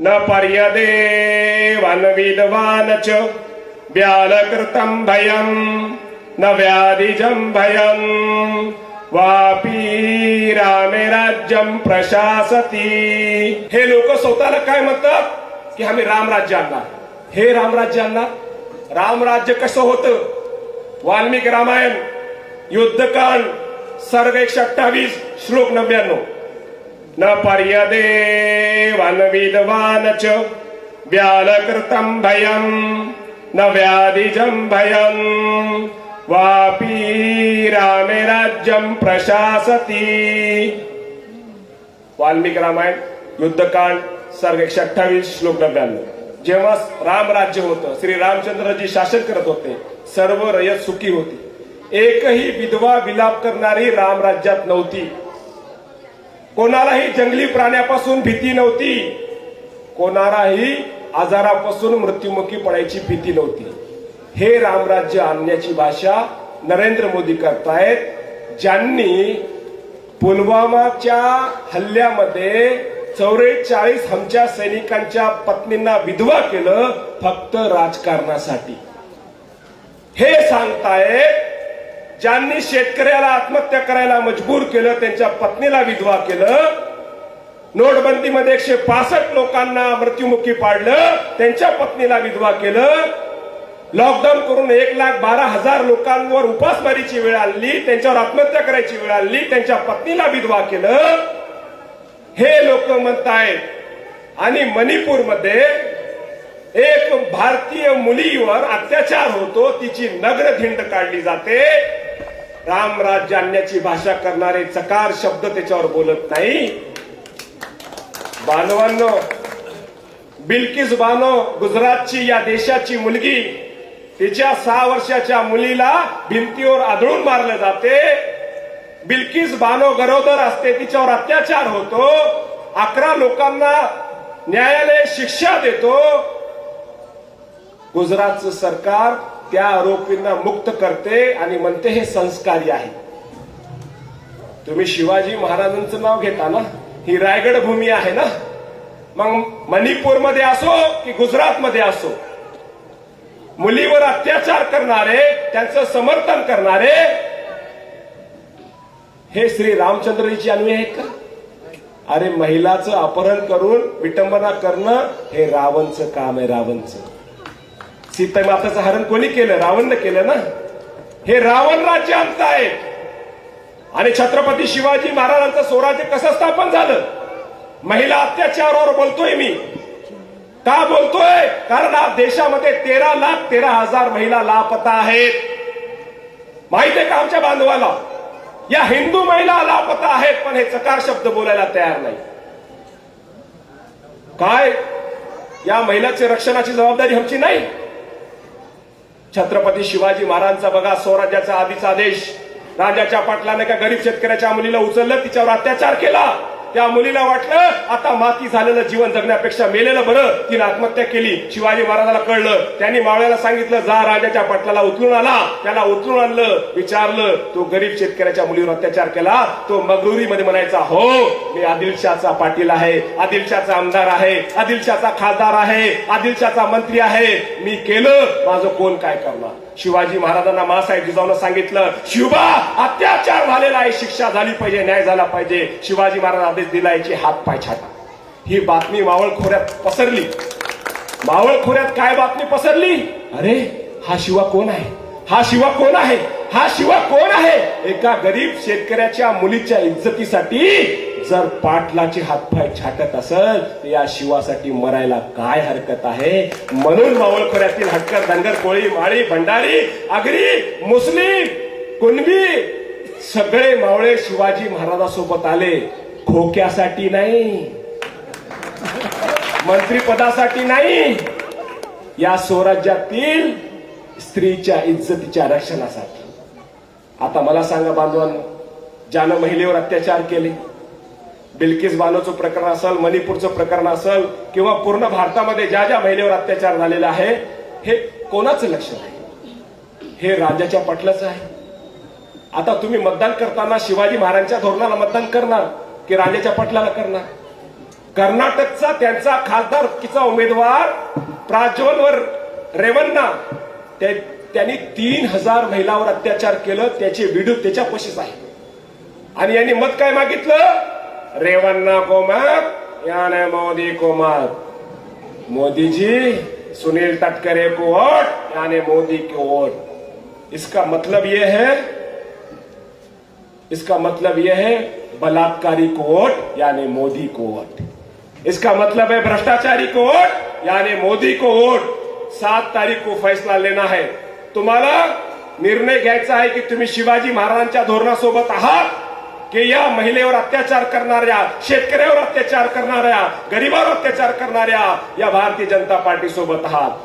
न पर्यदे वनविद्वान च। व्यालकृतं भयं न व्याधिजं भयं। वापी रामे राज्यम प्रशासती। हे लोक स्वतःला काय म्हणतात? की आम्ही रामराज्य आणणार। हे रामराज्य आणणार? रामराज्य कसं होतं? वाल्मिकी रामायण युद्धकांड सर्ग एकशे अठ्ठावीस श्लोक नव्याण्णव. न पर्यदे वनविद्वान च व्यालकृतं भयम् न व्याधिजं भयम् वापी रामे राज्यं प्रशासती। वाल्मिक रामायण युद्धकांड सर्ग एकशे अठ्ठावीस श्लोक नव्याण्णव. जेव्हा राम राज्य होतं श्री रामचंद्रजी शासन करत होते सर्व रयत सुखी होती. एकही विधवा विलाप करणारी राम राज्यात नव्हती. कोणालाही जंगली प्राण्यापासून भीती नव्हती. कोणालाही आजारापासून मृत्युमुखी पडायची भीती नव्हती. हे रामराज्य आणण्याची भाषा नरेंद्र मोदी करतायत ज्यांनी पुलवामाच्या हल्ल्यामध्ये चौवेचाळीस आमच्या सैनिकांच्या पत्नींना विधवा केलं फक्त राजकारणासाठी. हे सांगतायत ज्यांनी शेतकऱ्याला आत्महत्या करायला मजबूर केलं त्यांच्या पत्नीला विधवा केलं नोटबंदीमध्ये एकशे पासष्ट लोकांना मृत्युमुखी पाडलं त्यांच्या पत्नीला विधवा केलं लॉकडाऊन करून एक लाख बारा हजार लोकांवर उपासमारीची वेळ आणली त्यांच्यावर आत्महत्या करायची वेळ आणली त्यांच्या पत्नीला विधवा केलं. हे लोक म्हणतायत आणि मणिपूरमध्ये एक भारतीय मुलीवर अत्याचार होतो तिची नग्न धिंड काढली जाते. रामराज्य आणण्याची भाषा करणारे चकार शब्द त्याच्यावर बोलत नाही. बानवांनो बिल्किस बानो गुजरातची या देशाची मुलगी तिच्या सहा वर्षाच्या मुलीला भिंतीवर आदळून मारले जाते. बिल्किस बानो गरोदर असते तिच्यावर अत्याचार होतो. अकरा लोकांना न्यायालय शिक्षा देतो. गुजरातचं सरकार त्या आरोपींना मुक्त करते आणि म्हणते हे संस्कारी आहे. तुम्ही शिवाजी महाराजांचं नाव घेता ना? ही रायगड भूमी आहे ना? मग मणिपूरमध्ये असो की गुजरातमध्ये असो मुलीवर अत्याचार करणारे त्यांचं समर्थन करणारे हे श्री रामचंद्रजीची अनुय आहेत का? अरे महिलाचं अपहरण करून विटंबना करणं हे रावणचं काम आहे रावणचं. सीता माताचं हरण कोणी केलं? रावणनं केलं ना? हे रावण राज्य आमचं आहे. आणि छत्रपती शिवाजी महाराजांचं स्वराज्य कसं स्थापन झालं? महिला अत्याचारावर बोलतोय मी. का बोलतोय? कारण आज देशामध्ये तेरा लाख तेरा हजार महिला लापता आहेत. माहीत आहे का आमच्या बांधवाला? या हिंदू महिला लापता आहेत पण हे चकार शब्द बोलायला तयार नाही. काय? या महिलाच्या रक्षणाची जबाबदारी आमची नाही? छत्रपती शिवाजी महाराजांचा बघा स्वराज्याचा आधीचा आदेश राजाच्या पाटलाने का गरीब शेतकऱ्याच्या मुलीला उचललं तिच्यावर अत्याचार केला. त्या मुलीला वाटलं आता माती झालेलं जीवन जगण्यापेक्षा मेलेलं बरं. तिने आत्महत्या केली. शिवाजी महाराजाला कळलं. त्यांनी मावळ्याला सांगितलं जा राजाच्या पटलाला उतरून आला. त्याला उतरून आणलं विचारलं. तो गरीब शेतकऱ्याच्या मुलीवर अत्याचार केला. तो मगरुरीमध्ये म्हणायचा हो मी आदिलशाहचा पाटील आहे. आदिलशाहचा आमदार आहे. आदिलशाहचा खासदार आहे. आदिलशाहचा मंत्री आहे. मी केलं. माझं कोण काय करणार? शिवाजी महाराजांना मासाहेब जिजाऊन सांगितलं शिवबा अत्याचार झालेला आहे. शिक्षा झाली पाहिजे न्याय झाला पाहिजे. शिवाजी महाराज आदेश दिला याचे हात पाय छाटा ही बातमी मावळ खोऱ्यात पसरली. मावळ खोऱ्यात काय बातमी पसरली? अरे हा शिवा कोण आहे? हा शिवा कोण आहे? हा शिवा कोण आहे? एका गरीब शेतकऱ्याच्या मुलीच्या इज्जतीसाठी जर पाटलाचे हातपाय छाटत असेल तर या शिवासाठी मरायला काय हरकत आहे? म्हणून मावळखोऱ्यातील हटकर धनगर कोळी माळी भंडारी आगरी मुस्लिम कुणबी सगळे मावळे शिवाजी महाराजासोबत आले. खोक्यासाठी नाही मंत्रीपदासाठी नाही या स्वराज्यातील स्त्रीच्या इज्जतीच्या रक्षणासाठी. आता मला सांगा बांधवांनो ज्यानं महिलेवर अत्याचार केले बिल्किस बानोचं प्रकरण असेल मणिपूरचं प्रकरण असेल किंवा पूर्ण भारतामध्ये ज्या ज्या महिलेवर अत्याचार झालेला आहे हे कोणाचं लक्ष आहे? हे राजाच्या पटलंच आहे. आता तुम्ही मतदान करताना शिवाजी महाराजांच्या धोरणाला मतदान करणार. की राजाच्या पटलाला करणार. कर्नाटकचा त्यांचा खासदारकीचा उमेदवार प्राज्वलवर रेवन्ना. त्यांनी तीन हजार महिलावर अत्याचार केलं त्याचे व्हिडिओ त्याच्यापाशीच आहे. आणि यांनी मत काय मागितलं? रेवन्ना कोमत याने मोदी को मोदीजी सुनील तटकरे को वोट यानी मोदी को वोट. इसका मतलब यह है इसका मतलब यह है बलात्कारी को वोट यानी मोदी को वोट इसका मतलब है भ्रष्टाचारी को वोट यानी मोदी को वोट सात तारीख को फैसला लेना है. तुम्हाला निर्णय घ्यायचा आहे की तुम्ही शिवाजी महाराजांच्या धोरणासोबत आहात? की या महिलेवर अत्याचार करणाऱ्या शेतकऱ्यावर अत्याचार करणाऱ्या गरीबावर अत्याचार करणाऱ्या या भारतीय जनता पार्टी सोबत आहात?